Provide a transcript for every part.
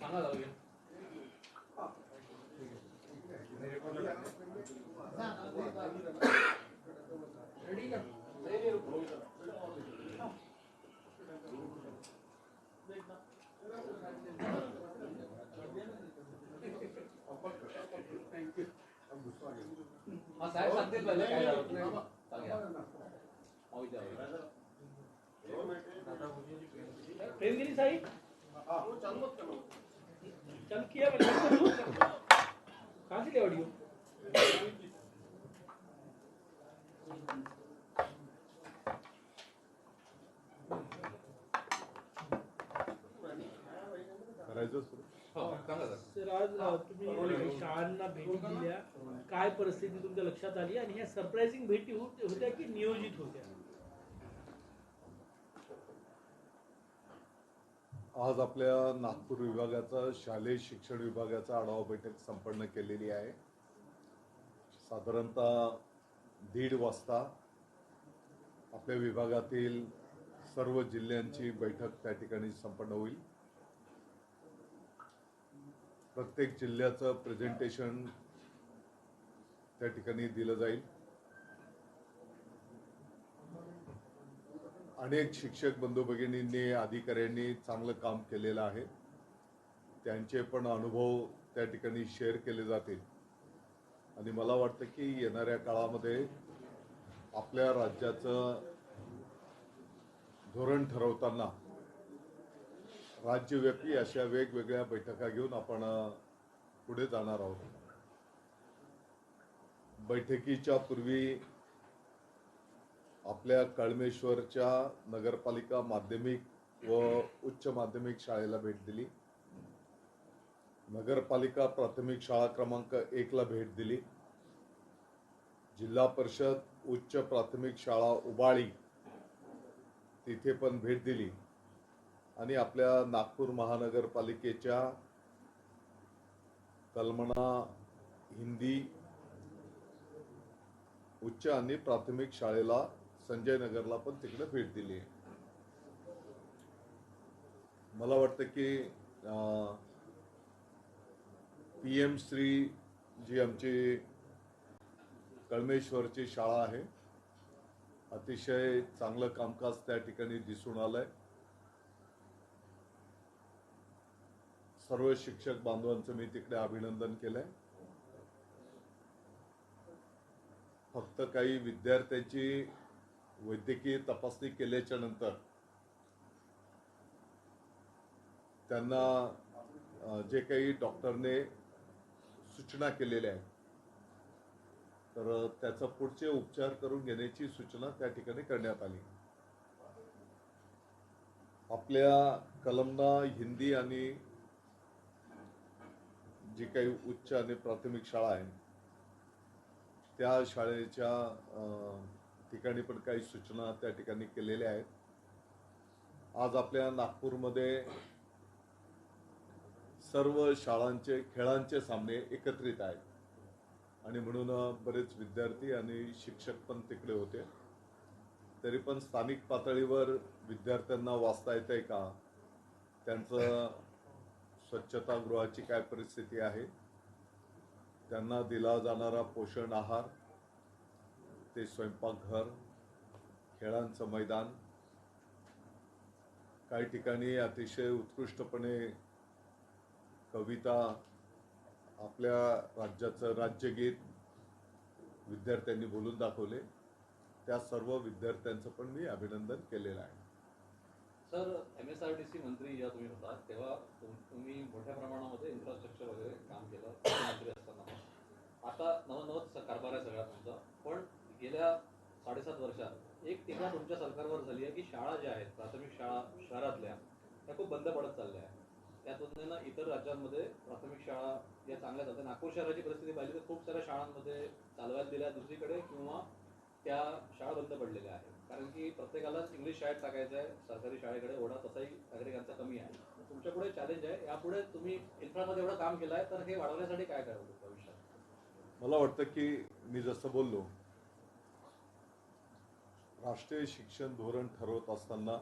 सांगा जाऊ घे. हा साहेब सांगतील पहिले काय झालं सांगा हो, इथे आहे. प्रेमगिरी साई चालू किया मैंने कहाँ से लिया ऑडियो सुरू हो, आज तुम्ही शाळांना भेटी दिल्या. काय परिस्थिती तुमच्या लक्षात आली? आणि ह्या सरप्राइझिंग भेटी होत- होत्या की नियोजित होत्या? आज आपल्या नागपूर विभागाचा शालेय शिक्षण विभागाचा आढावा बैठक संपन्न केलेली आहे. साधारणतः दीड वाजता आपल्या विभागातील सर्व जिल्ह्यांची बैठक त्या ठिकाणी संपन्न होईल. प्रत्येक जिल्ह्याचं प्रेझेंटेशन त्या ठिकाणी दिलं जाईल. अनेक शिक्षक बंधू भगिनींनी अधिकाऱ्यांनी चांगलं काम केलेलं आहे. त्यांचे पण अनुभव त्या ठिकाणी शेअर केले जातील. आणि मला वाटतं की येणाऱ्या काळामध्ये आपल्या राज्याचं धोरण ठरवताना राज्यव्यापी अशा वेगवेगळ्या बैठका घेऊन आपण पुढे जाणार आहोत. बैठकीच्या पूर्वी आपल्या कळमेश्वरच्या नगरपालिका माध्यमिक व उच्च माध्यमिक शाळेला भेट दिली. नगरपालिका प्राथमिक शाळा क्रमांक एकला भेट दिली. जिल्हा परिषद उच्च प्राथमिक शाळा उबाळी तिथे पण भेट दिली. आणि आपल्या नागपूर महानगरपालिकेच्या कलमना हिंदी उच्च आणि प्राथमिक शाळेला संजय नगरला पण तिकडे भेट दिली. आहे मला वाटतं की पी एम श्री जी आमची कळमेश्वरची शाळा आहे. अतिशय चांगलं कामकाज त्या ठिकाणी दिसून आलंय. सर्व शिक्षक बांधवांचं मी तिकडे अभिनंदन केलंय. फक्त काही विद्यार्थ्यांची वैद्यकीय तपासणी केल्याच्यानंतर त्यांना जे काही डॉक्टरने सूचना केलेल्या आहेत तर त्याचा पुढचे उपचार करून घेण्याची सूचना त्या ठिकाणी करण्यात आली. आपल्या कलमना हिंदी आणि जी काही उच्च आणि प्राथमिक शाळा आहे त्या शाळेच्या ठिकाणी पण काही सूचना त्या ठिकाणी केलेल्या आहेत. आज आपल्या नागपूरमध्ये सर्व शाळांचे खेळांचे सामने एकत्रित आहेत. आणि म्हणून बरेच विद्यार्थी आणि शिक्षक पण तिकडे होते. तरी पण स्थानिक पातळीवर विद्यार्थ्यांना वाचता येत आहे का? त्यांचं स्वच्छतागृहाची काय परिस्थिती आहे? त्यांना दिला जाणारा पोषण आहार ते स्वयंपाकघर खेळांचं मैदान. काही ठिकाणी अतिशय उत्कृष्टपणे कविता आपल्या राज्याचं राज्यगीत विद्यार्थ्यांनी बोलून दाखवले. त्या सर्व विद्यार्थ्यांचं पण मी अभिनंदन केलेलं आहे. Sir M S R T C मंत्री या तुम्ही होता तेव्हा तुम्ही मोठ्या प्रमाणामध्ये इन्फ्रास्ट्रक्चर वगैरे काम केलं मंत्री असताना. आता नवनवत कारभार आहे सगळा तुमचा. पण गेल्या साडेसात वर्षात एक टीका तुमच्या सरकारवर झाली आहे की शाळा ज्या आहेत प्राथमिक शाळा शहरातल्या त्या खूप बंद पडत चालल्या आहेत. त्या तुलनेनं इतर राज्यांमध्ये प्राथमिक शाळा या चांगल्या चालतात. नागपूर शहराची परिस्थिती पाहिली तर खूप साऱ्या शाळांमध्ये चालवायला दिल्या दुसरीकडे किंवा त्या शाळा बंद पडलेल्या आहेत. कारण की प्रत्येकालाच इंग्लिश शाळेत टाकायचं आहे सरकारी शाळेकडे ओढा तसाही नागरिकांचा कमी आहे. तुमच्यापुढे चॅलेंज आहे. यापुढे तुम्ही इन्फ्रामध्ये एवढं काम केलं आहे तर हे वाढवण्यासाठी काय करावं भविष्यात मला वाटतं की मी जसं बोललो राष्ट्रीय शिक्षण धोरण ठरवत असताना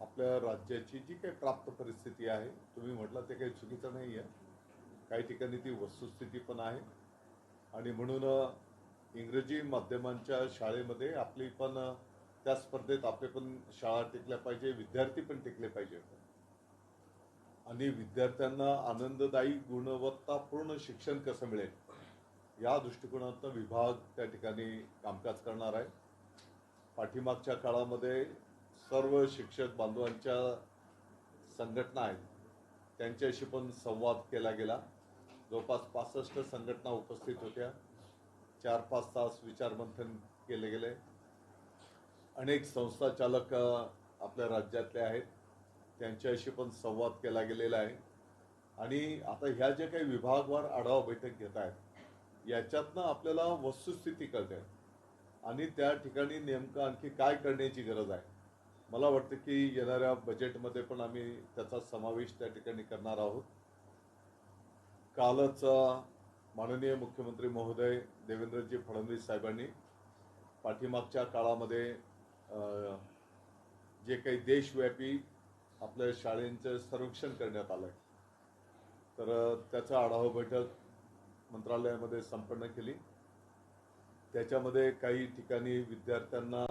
आपल्या राज्याची जी काही प्राप्त परिस्थिती आहे तुम्ही म्हटलं ते काही चुकीचं नाही आहे. काही ठिकाणी ती वस्तुस्थिती पण आहे. आणि म्हणून इंग्रजी माध्यमांच्या शाळेमध्ये आपली पण त्या स्पर्धेत आपले पण शाळा टिकल्या पाहिजे विद्यार्थी पण टिकले पाहिजे. आणि विद्यार्थ्यांना आनंददायी गुणवत्तापूर्ण शिक्षण कसं मिळेल? या दृष्टिकोनातून विभाग त्या ठिकाणी कामकाज करणार आहे. पाठीमागच्या काळामध्ये सर्व शिक्षक बांधवांच्या संघटना आहेत त्यांच्याशी पण संवाद केला गेला. जवळपास पासष्ट संघटना उपस्थित होत्या. चार पाच तास विचारमंथन केले गेले. अनेक संस्था चालक आपल्या राज्यातले आहेत. त्यांच्याशी पण संवाद केला गेलेला आहे. आणि आता ह्या ज्या काही विभागवार आढावा बैठक घेत आहेत याच्यातनं आपल्याला वस्तुस्थिती कळते. आणि त्या ठिकाणी नेमकं आणखी काय करण्याची गरज आहे? मला वाटतं की येणाऱ्या बजेटमध्ये पण आम्ही त्याचा समावेश त्या ठिकाणी करणार आहोत. कालच माननीय मुख्यमंत्री महोदय देवेंद्रजी फडणवीस साहेबांनी पाठीमागच्या काळामध्ये जे काही देशव्यापी आपल्या शाळेंचं सर्वेक्षण करण्यात आलं आहे तर त्याचा आढावा बैठक मंत्रालयामध्ये संपन्न केली. त्याच्यामध्ये काही ठिकाणी विद्यार्थ्यांना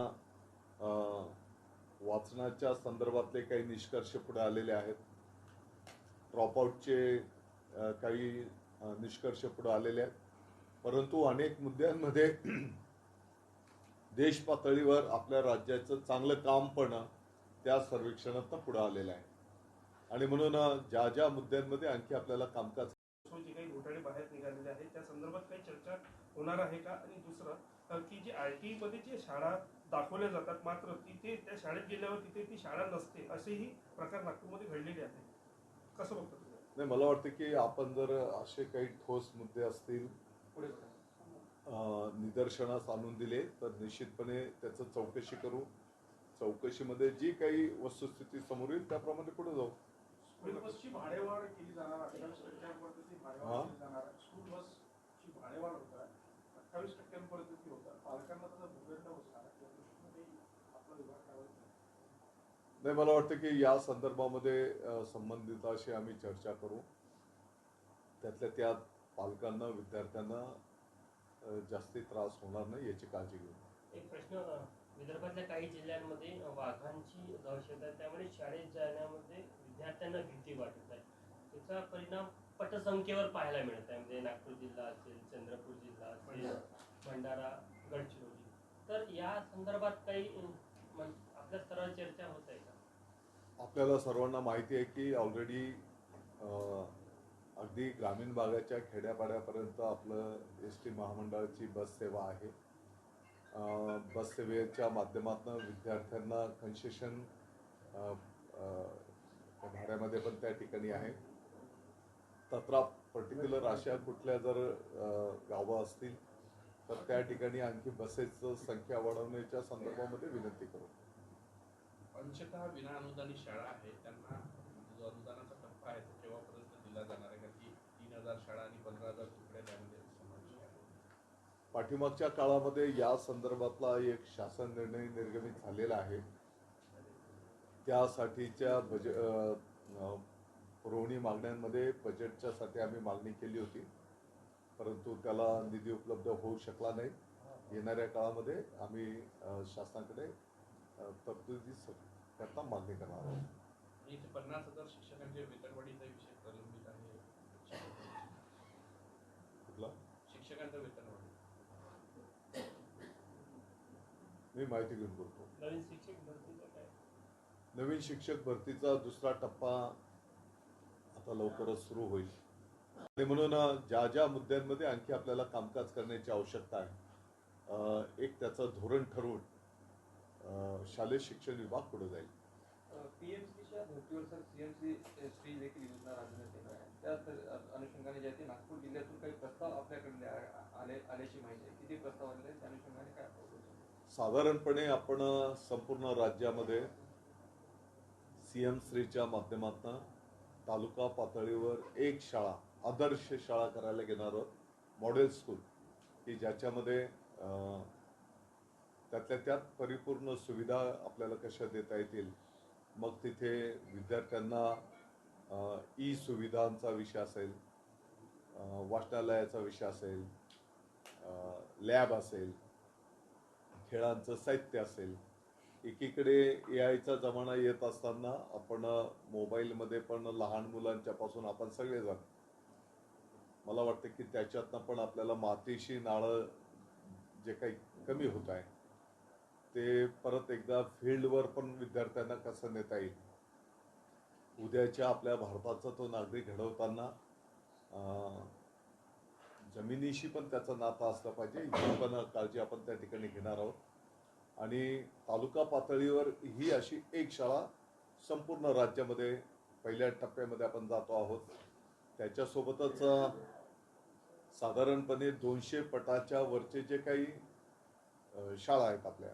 वाचनाच्या संदर्भातले काही निष्कर्ष पुढे आलेले आहेत. ड्रॉपआउटचे काही निष्कर्ष पुढे आलेले आहेत. परंतु अनेक मुद्द्यांमध्ये देश पातळीवर आपल्या राज्याचं चांगलं काम पण त्या सर्वेक्षणातनं पुढे आलेलं आहे. आणि म्हणून ज्या ज्या मुद्द्यांमध्ये आणखी आपल्याला कामकाज सो जे काही घोटाळे बाहेर निघालेले आहेत त्या संदर्भात काही चर्चा होणार आहे का? आणि दुसरं की जे आय टी मध्ये जे शाळा दाखवल्या जातात मात्र तिथे त्या शाळेत गेल्यावर तिथे ती शाळा नसते असेही प्रकार नागपूरमध्ये घडलेले आहेत. कसं बघतो नाही मला वाटतं की आपण जर असे काही ठोस मुद्दे असतील निदर्शनास आणून दिले तर निश्चितपणे त्याचं चौकशी करू. चौकशीमध्ये जी काही वस्तुस्थिती समोर येईल त्याप्रमाणे पुढे जाऊ. भाडेवाढ केली जाणार होत अठ्ठावीस टक्क्यांपर्यंत ती होत. पालकांना त्याचा त्या दृष्टीने आपला विभाग. नाही मला वाटतं की या संदर्भामध्ये संबंधिताशी आम्ही चर्चा करू. त्यातल्या त्यात पालकांना विद्यार्थ्यांना जास्ती त्रास होणार नाही याची काळजी घेऊ. एक प्रश्न विदर्भातल्या काही जिल्ह्यांमध्ये वाघांची दहशत आहे. त्यामुळे शाळेत जाण्यामध्ये विद्यार्थ्यांना भीती वाटत आहे. त्याचा परिणाम पटसंख्येवर पाहायला मिळत आहे. म्हणजे नागपूर जिल्हा असेल चंद्रपूर जिल्हा असेल भंडारा गडचिरोली. तर या संदर्भात काही आपल्या स्तरावर चर्चा होत आहे का? आपल्याला सर्वांना माहिती आहे की ऑलरेडी अगदी ग्रामीण भागाच्या खेड्यापाड्यापर्यंत आपलं एस टी महामंडळाची बस सेवा आहे. बससेवेच्या माध्यमातून विद्यार्थ्यांना कन्सेशन भाड्यामध्ये पण त्या ठिकाणी आहे तत्रा पर्टिक्युलर अशा कुठल्या जर गावं असतील तर त्या ठिकाणी आणखी बसेसचं संख्या वाढवण्याच्या संदर्भामध्ये विनंती करू. अंशतः विना अनुदानित शाळा आहे त्यांना जो अनुदानाचा टप्पा आहे तो केव्हापर्यंत दिला जाणार आहे? कारण की तीन हजार शाळा आणि पंधरा हजार तुकड्या त्यामध्ये समावेश आहे पाठीमागच्या काळामध्ये या संदर्भातला एक शासन निर्णय निर्गमित झालेला आहे. त्यासाठीच्या बजे पुरवणी मागण्यांमध्ये बजेटच्या साठी आम्ही मागणी केली होती. परंतु त्याला निधी उपलब्ध होऊ शकला नाही. येणाऱ्या काळामध्ये आम्ही शासनाकडे तरतुदी करता मागणी करणार आहोत. आणि इथे पन्नास हजार शिक्षकांच्या वेतनवाढीचा विषय प्रलंबित आहे. कुठला? शिक्षकांचं वेतनवाढी. मी माहिती घेऊन बोलतो. नवीन शिक्षक भरतीचं काय? नवीन शिक्षक भरतीचा दुसरा टप्पा आता लवकरच सुरू होईल. आणि म्हणून ज्या ज्या मुद्द्यांमध्ये आणखी आपल्याला कामकाज करण्याची आवश्यकता आहे एक त्याचं धोरण ठरवून शालेय शिक्षण विभाग पुढे जाईल. पीएमसीच्या धर्तीवर सर सीएमसी श्री देखील योजना राबवण्यात येणार आहे. त्या अनुषंगाने जे आहे ते नागपूर जिल्ह्यातून काही प्रस्ताव आपल्याकडे आ- आले आल्याची माहिती आहे. किती प्रस्ताव आलेले आहेत त्या अनुषंगाने काय? साधारणपणे आपण संपूर्ण राज्यामध्ये सीएम श्रीच्या माध्यमातून तालुका पातळीवर एक शाळा आदर्श शाळा करायला घेणार आहोत मॉडेल स्कूल. की ज्याच्यामध्ये त्यातल्या त्यात परिपूर्ण सुविधा आपल्याला कशा देता येतील? मग तिथे विद्यार्थ्यांना ई सुविधांचा विषय असेल वाचनालयाचा विषय असेल लॅब असेल खेळांचं साहित्य असेल एकीकडे ए आयचा जमाना येत असताना आपण मोबाईलमध्ये पण लहान मुलांच्या पासून आपण सगळेजण मला वाटतं की त्याच्यातनं पण आपल्याला मातीशी नाळं जे काही कमी होत आहे ते परत एकदा फील्डवर पण विद्यार्थ्यांना कसं नेता येईल? उद्याच्या आपल्या भारताचा तो नागरिक घडवताना अं, जमिनीशी पण त्याचं नातं असलं पाहिजे ही पण काळजी आपण त्या ठिकाणी घेणार आहोत. आणि तालुका पातळीवर ही अशी एक शाळा संपूर्ण राज्यामध्ये पहिल्या टप्प्यामध्ये आपण जातो आहोत. त्याच्यासोबतच साधारणपणे दोनशे पटाच्या वरचे जे काही शाळा आहेत आपल्या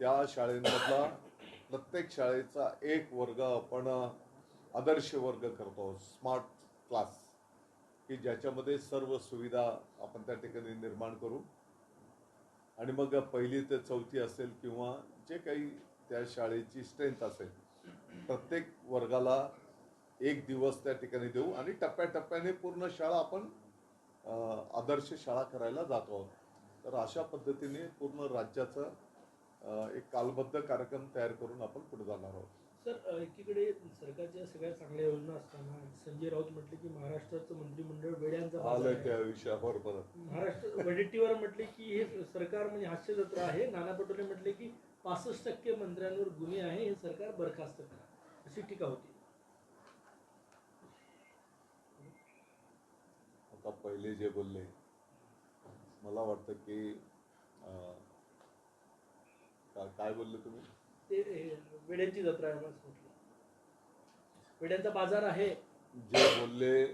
त्या शाळेमधला प्रत्येक शाळेचा एक वर्ग आपण आदर्श वर्ग करतो स्मार्ट क्लास की ज्याच्यामध्ये सर्व सुविधा आपण त्या ठिकाणी निर्माण करू. आणि मग पहिली ते चौथी असेल किंवा जे काही त्या शाळेची स्ट्रेंथ असेल प्रत्येक वर्गाला एक दिवस त्या ठिकाणी देऊ आणि टप्प्याटप्प्याने पूर्ण शाळा आपण आदर्श शाळा करायला जातो आहोत. तर अशा पद्धतीने पूर्ण राज्याचं एक कालबद्ध कार्यक्रम तयार करून आपण पुढे जाणार आहोत. सर एकीकडे सरकारच्या सगळ्या चांगल्या योजना असताना संजय राऊत म्हटले की महाराष्ट्राचं मंत्रिमंडळ वेड्यांचा आलं आहे. त्या विषयावर परत. महाराष्ट्र वडेट्टीवार म्हटले की हे सरकार म्हणजे हास्य जत्रा आहे. नाना पटोले म्हटले की पासष्ट टक्के मंत्र्यांवर गुन्हे आहे. हे सरकार बरखास्त करा. अशी टीका होती. आता पहिले जे बोलले मला वाटतं का- काय बोलले तुम्ही? ते वेड्यांची जत्रा आहे असं म्हटलं. वेड्यांचा बाजार आहे. जे बोलले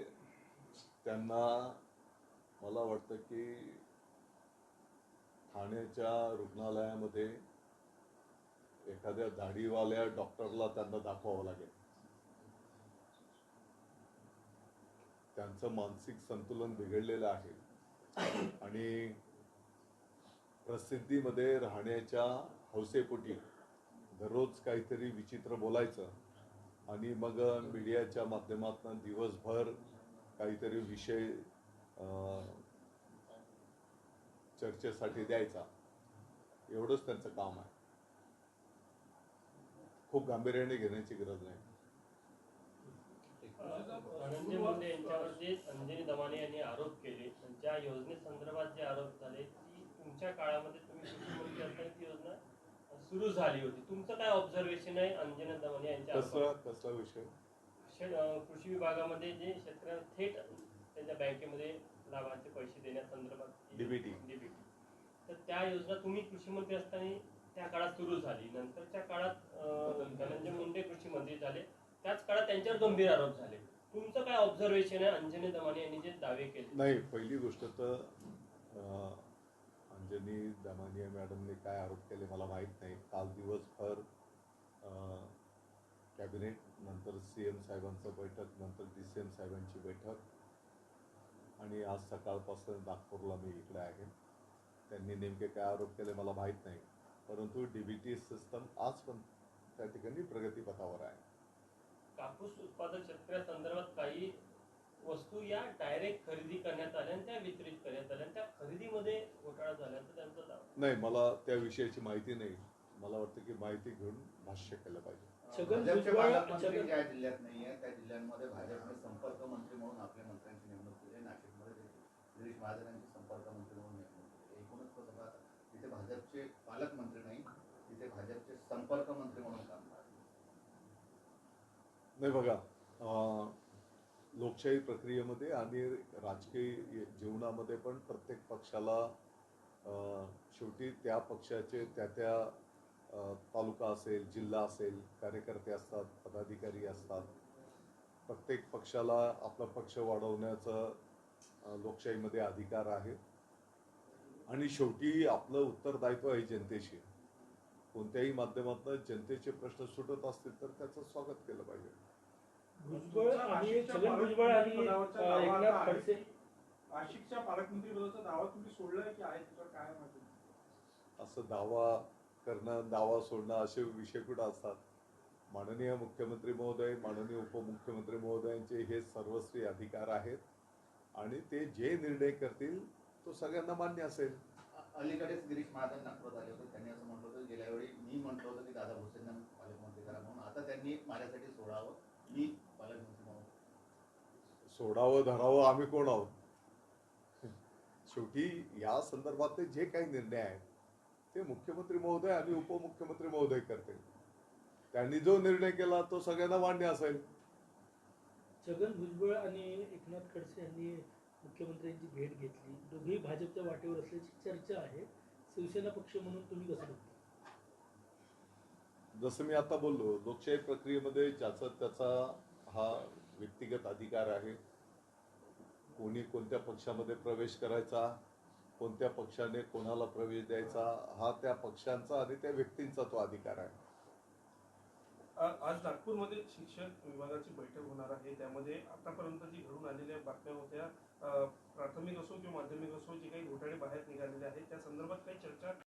त्यांना मला वाटतं की ठाण्याच्या रुग्णालयामध्ये एखाद्या दाढीवाल्या डॉक्टरला त्यांना दाखवावं लागेल. त्यांचं मानसिक संतुलन बिघडलेलं आहे. आणि प्रसिद्धीमध्ये राहण्याच्या हौसेपोटी दररोज काहीतरी विचित्र बोलायचं आणि मग मीडियाच्या माध्यमातून दिवसभर काहीतरी विषय चर्चेसाठी द्यायचा. एवढंच त्यांचं काम आहे. खूप गांभीर्याने घेण्याची गरज नाही. धनंजय मुंडे यांच्यावर जे संजय दमाने यांनी आरोप केले. त्यांच्या योजनेसंदर्भात जे आरोप झाले ती तुमच्या काळामध्ये तुम्ही ती योजना सुरू झाली होती. तुमचं काय ऑब्झर्वेशन आहे? अंजना दमाने यांच्या कसला आरोपावर? कसला विषय. कृषी विभागामध्ये जे शेतकऱ्यांना थेट त्यांच्या बँकेमध्ये लाभांचे पैसे देण्यासंदर्भात DBT. डीबीटी तर त्या योजना तुम्ही कृषी मंत्री असताना त्या काळात सुरू झाली. नंतरच्या काळात धनंजय मुंडे कृषी मंत्री झाले. त्याच काळात त्यांच्यावर गंभीर आरोप झाले. तुमचं काय ऑब्झर्वेशन आहे? अंजनी दमाने यांनी जे दावे केले. नाही पहिली गोष्ट तर अंजनी दमानिया मॅडमने काय आरोप केले मला माहीत नाही. काल दिवसभर कॅबिनेट नंतर सी एम साहेबांचं बैठक नंतर डी सी एम साहेबांची बैठक. आणि आज सकाळपासून नागपूरला मी इकडे आहे. त्यांनी नेमके काय आरोप केले मला माहीत नाही. परंतु डी बी टी सिस्टम आज पण त्या ठिकाणी प्रगतीपथावर आहे. कापूस उत्पादक शेतकऱ्यासंदर्भात काही वस्तू या डायरेक्ट खरेदी करण्यात आल्या आणि त्या वितरित करण्यात आल्या. आणि त्या खरेदीमध्ये घोटाळा झाल्याचं त्यांचा दावा नाही मला त्या विषयाची माहिती नाही. मला वाटतं की माहिती घेऊन भाष्य केलं पाहिजे. छगन भाजपचे भुजबळ पालकमंत्री छगन ज्या जिल्ह्यात नाही आहे त्या जिल्ह्यांमध्ये भाजपने संपर्क मंत्री म्हणून आपल्या मंत्र्यांची नेमणूक केली आहे. नाशिकमध्ये गिरीश महाजनांची संपर्क मंत्री म्हणून नेमणूक केली एकूणच तो सगळा तिथे भाजपचे पालकमंत्री नाही तिथे भाजपचे संपर्क मंत्री म्हणून काम करतात. नाही बघा अं, लोकशाही प्रक्रियेमध्ये आणि राजकीय जीवनामध्ये पण प्रत्येक पक्षाला शेवटी त्या पक्षाचे त्या त्या तालुका असेल जिल्हा असेल कार्यकर्ते असतात पदाधिकारी असतात. प्रत्येक पक्षाला आपला पक्ष वाढवण्याचा लोकशाहीमध्ये अधिकार आहे. आणि शेवटी आपलं उत्तरदायित्व आहे जनतेशी. कोणत्याही माध्यमातून जनतेचे प्रश्न सुटत असतील तर त्याचं स्वागत केलं पाहिजे. भुजबळ आणि छगन भुजबळ आणि एकनाथ खडसे. नाशिकच्या पालकमंत्री पदाचा दावा तुम्ही सोडलाय की आहे काय माहिती असं दावा करणं दावा सोडणं असे विषय कुठं असतात? माननीय मुख्यमंत्री महोदय माननीय उपमुख्यमंत्री महोदयांचे हे सर्वस्वी अधिकार आहेत. आणि ते जे निर्णय करतील तो सगळ्यांना मान्य असेल. अलीकडेच गिरीश महाजन नागपुरात आले होते. त्यांनी असं म्हटलं होतं गेल्या वेळी मी म्हटलं होतं की दादा भुसेंना पालकमंत्री करा म्हणून. आता त्यांनी माझ्यासाठी सोडावं. मी सोडावं धरावं आम्ही कोण आहोत? शेवटी या संदर्भातले जे काही निर्णय आहेत ते मुख्यमंत्री महोदय आणि उपमुख्यमंत्री महोदय करतील. त्यांनी जो निर्णय केला तो सगळ्यांना मान्य असेल. छगन भुजबळ आणि एकनाथ खडसे यांनी मुख्यमंत्र्यांची भेट घेतली. दोघेही भाजपच्या वाटेवर असल्याची चर्चा आहे. शिवसेना पक्ष म्हणून तुम्ही कसं बघता? जसं मी आता बोललो लोकशाही प्रक्रियेमध्ये ज्याचा त्याचा हा व्यक्तिगत अधिकार आहे कोणी कोणत्या पक्षामध्ये प्रवेश करायचा कोणत्या पक्षाने कोणाला प्रवेश द्यायचा हा त्या पक्षांचा आणि त्या व्यक्तींचा तो अधिकार आहे. आज नागपूरमध्ये शिक्षक विभागाची बैठक होणार आहे. त्यामध्ये आतापर्यंत जी घडून आलेल्या बातम्या होत्या. प्राथमिक असो किंवा माध्यमिक असो जे काही घोटाळे बाहेर निघालेले आहेत त्या संदर्भात काही चर्चा